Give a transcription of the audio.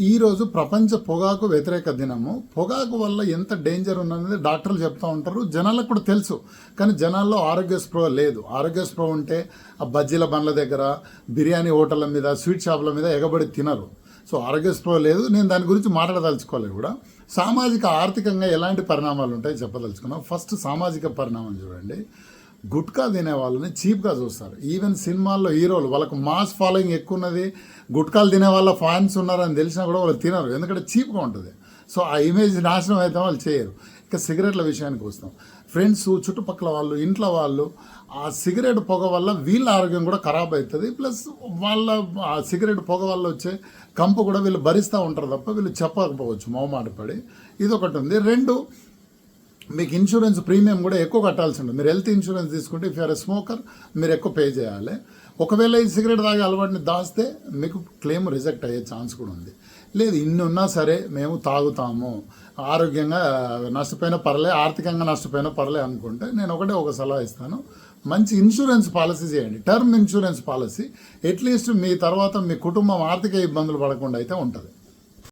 ఈరోజు ప్రపంచ పొగాకు వ్యతిరేక దినము. పొగాకు వల్ల ఎంత డేంజర్ ఉన్నది డాక్టర్లు చెప్తూ ఉంటారు. జనాలకు కూడా తెలుసు. కానీ జనాల్లో ఆరోగ్య స్ప్రో లేదు. ఆరోగ్య స్ప్రో ఉంటే ఆ బజ్జీల బండ్ల దగ్గర బిర్యానీ హోటళ్ళ మీద స్వీట్ షాపుల మీద ఎగబడి తినరు. సో ఆరోగ్య స్ప్రో లేదు. నేను దాని గురించి మాట్లాడదలుచుకోలేదు కూడా. సామాజిక ఆర్థికంగా ఎలాంటి పరిణామాలు ఉంటాయి చెప్పదలుచుకున్నాం. ఫస్ట్ సామాజిక పరిణామం చూడండి. గుట్కా తినే వాళ్ళని చీప్గా చూస్తారు. ఈవెన్ సినిమాల్లో హీరోలు వాళ్ళకు మాస్ ఫాలోయింగ్ ఎక్కువ ఉన్నది గుట్కాలు తినే వాళ్ళ ఫ్యాన్స్ ఉన్నారని తెలిసినా కూడా వాళ్ళు తినరు. ఎందుకంటే చీప్గా ఉంటుంది. సో ఆ ఇమేజ్ నాశనం అయితే వాళ్ళు చేయరు. ఇక సిగరెట్ల విషయానికి వస్తాం. ఫ్రెండ్స్ చుట్టుపక్కల వాళ్ళు ఇంట్లో వాళ్ళు ఆ సిగరెట్ పొగ వల్ల వీళ్ళ ఆరోగ్యం కూడా ఖరాబ్ అవుతుంది ప్లస్ వాళ్ళ ఆ సిగరెట్ పొగ వల్ల వచ్చే కంపు కూడా వీళ్ళు భరిస్తూ ఉంటారు తప్ప వీళ్ళు చెప్పకపోవచ్చు మొహమాట పడి. ఇది ఒకటి ఉంది. రెండు మీకు ఇన్సూరెన్స్ ప్రీమియం కూడా ఎక్కువ కట్టాల్సి ఉంటుంది. మీరు హెల్త్ ఇన్సూరెన్స్ తీసుకుంటే ఇఫ్ ఆర్ ఎ స్మోకర్ మీరు ఎక్కువ పే చేయాలి. ఒకవేళ ఈ సిగరెట్ తాగే అలవాటుని దాస్తే మీకు క్లెయిమ్ రిజెక్ట్ అయ్యే ఛాన్స్ కూడా ఉంది. లేదు ఇన్ని ఉన్నా సరే మేము తాగుతాము. ఆరోగ్యంగా నష్టపోయినా పర్లే ఆర్థికంగా నష్టపోయినా పర్లే అనుకుంటే నేను ఒకటే ఒక సలహా ఇస్తాను. మంచి ఇన్సూరెన్స్ పాలసీ చేయండి. Term insurance policy at least మీ తర్వాత మీ కుటుంబం ఆర్థిక ఇబ్బందులు పడకుండా అయితే ఉంటుంది.